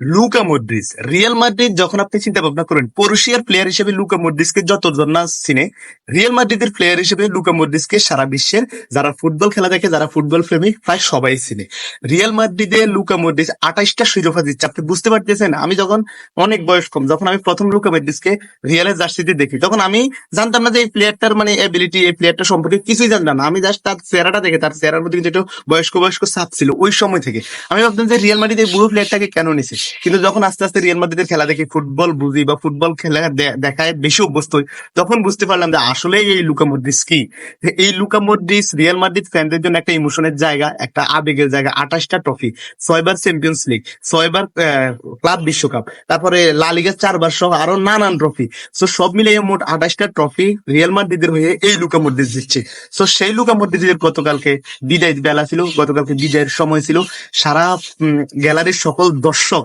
Luka Modric Real Madrid যখন আপনি চিন্তা ভাবনা করেন পরুশিয়ার প্লেয়ার হিসেবে লুকা মডরিসকে যতজন না চিনে রিয়াল মাদ্রিদের প্লেয়ার হিসেবে লুকা মডরিসকে সারা বিশ্বের যারা ফুটবল খেলা দেখে, যারা ফুটবল প্রেমী প্রায় সবাই চিনে। রিয়াল মাদ্রিদে লুকা মডরিস আঠাইশটা শিরোপা দিচ্ছে আপনি বুঝতে পারতেছেন, আমি যখন অনেক বয়স কম যখন আমি প্রথম লুকা মডরিসকে রিয়ালের জার্সিতে দেখি, তখন আমি জানতাম না যে এই প্লেয়ারটার মানে এবিলিটি এই প্লেয়ারটা সম্পর্কে কিছুই জানতাম না। আমি জাস্ট তার চেহারাটা দেখে, তার চেহারার মধ্যে কিন্তু একটু বয়স্ক বয়স্ক সাপ ছিল ওই সময় থেকে। আমি ভাবতাম যে রিয়াল মাদ্রিদ এই বুড়ো প্লেয়ারটাকে কেন নিছে? কিন্তু যখন আস্তে আস্তে রিয়াল মাদ্রিদের খেলা দেখি ফুটবল বুঝি বা ফুটবল খেলা দেখায়, বেশি অভ্যস্ত তখন বুঝতে পারলাম যে আসলে এই লুকা মডরিস কি? এই লুকা মডরিস রিয়াল মাদ্রিদ ফ্যানদের জন্য একটা ইমোশনের জায়গা, একটা আবেগের জায়গা, আঠাশটা ট্রফি ছয়বার চ্যাম্পিয়ন্স লিগ ছয়বার ক্লাব বিশ্বকাপ, তারপরে লা লিগের চারবার সহ আরও নানান ট্রফি সো সব মিলিয়ে মোট আঠাশটা ট্রফি রিয়াল মাদ্রিদের হয়ে এই লুকা মডরিস দিচ্ছে সো সেই লুকা মডরিসের গতকালকে বিদায় বেলা ছিল, গতকালকে বিদায়ের সময় ছিল। সারা গ্যালারির সকল দর্শক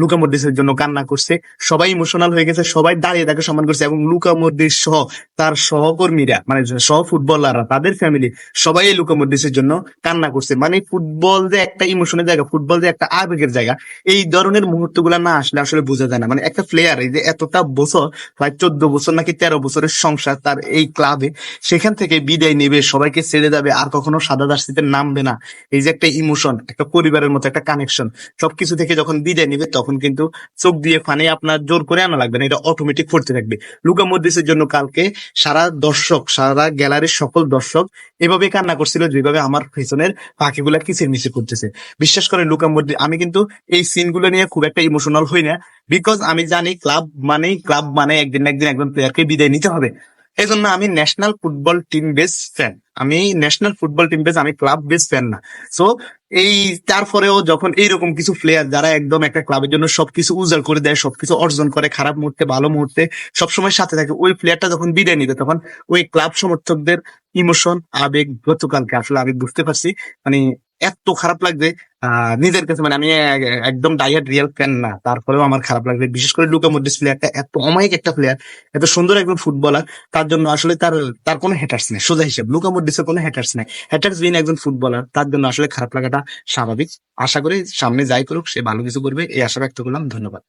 লুকা মডরিসের জন্য কান্না করছে, সবাই ইমোশনাল হয়ে গেছে, সবাই দাঁড়িয়ে তাকে সম্মান করছে এবং লুকা মডরিস সহ তার সহকর্মীরা মানে সহ ফুটবলাররা, তাদের ফ্যামিলি সবাই এই লুকা মডরিসের জন্য কান্না করছে। মানে ফুটবল যে একটা ইমোশনের জায়গা, ফুটবল যে একটা আবেগের জায়গা, এই ধরনের মুহূর্তগুলা না আসলে আসলে বোঝা যায় না। মানে একটা প্লেয়ার এই যে এতটা বছর, প্রায় চোদ্দ বছর নাকি তেরো বছরের সংসার তার এই ক্লাবে সেখান থেকে বিদায় নেবে, সবাইকে ছেড়ে যাবে আর কখনো সাদা জার্সিতে নামবে না। এই যে একটা ইমোশন একটা পরিবারের মতো একটা কানেকশন সবকিছু থেকে যখন বিদায় নেবে তখন কিন্তু চোখ দিয়ে ফানে আপনার জোর করে আনা লাগবে না, এটা অটোমেটিক করতে থাকবে। লুকা মদ্রিসের জন্য কালকে সারা দর্শক, সারা গ্যালারির সকল দর্শক এভাবে কান্না করছিল যেভাবে আমার পেছনের পাখিগুলা কিচির মিচির করতেছে। বিশ্বাস করে লুকা মদ্রিস আমি কিন্তু এই সিনগুলো নিয়ে খুব একটা ইমোশনাল হই না বিকজ আমি জানি ক্লাব মানেই ক্লাব মানে একদিন একদিন একজন প্লেয়ারকে বিদায় নিতে হবে। এই জন্য আমি national football team base fan আমি ন্যাশনাল ফুটবল টিম বেস আমি ক্লাব বেস ফ্যান না। সো এই, তারপরেও যখন এইরকম কিছু প্লেয়ার যারা একদম একটা ক্লাবের জন্য সবকিছু উজাড় করে দেয়, সবকিছু অর্জন করে, খারাপ মুহূর্তে, ভালো মুহূর্তে, সবসময় সাথে থাকে, ওই প্লেয়ারটা যখন বিদায় নিবে, তখন ওই ক্লাব সমর্থকদের ইমোশন, আবেগ গতকালকে, আসলে আমি বুঝতে পারছি মানে এত খারাপ লাগবে নিজের কাছে মানে আমি একদম ডাইয়ার রিয়েল ফ্যান না, তারপরেও আমার খারাপ লাগবে বিশেষ করে লুকা মডরিস প্লেয়ারটা এত অমায়িক একটা প্লেয়ার এত সুন্দর একজন ফুটবলার তার জন্য আসলে তার তার কোনো হ্যাটার্স নেই, সোজা হিসেব। লুকা মডরিসের কোনো হ্যাটার্স নেই। হ্যাটার্স বিন একজন ফুটবলার তার জন্য আসলে খারাপ লাগাটা স্বাভাবিক। আশা করি সামনে যাই করুক, সে ভালো কিছু করবে, এই আশা ব্যক্ত করলাম, ধন্যবাদ।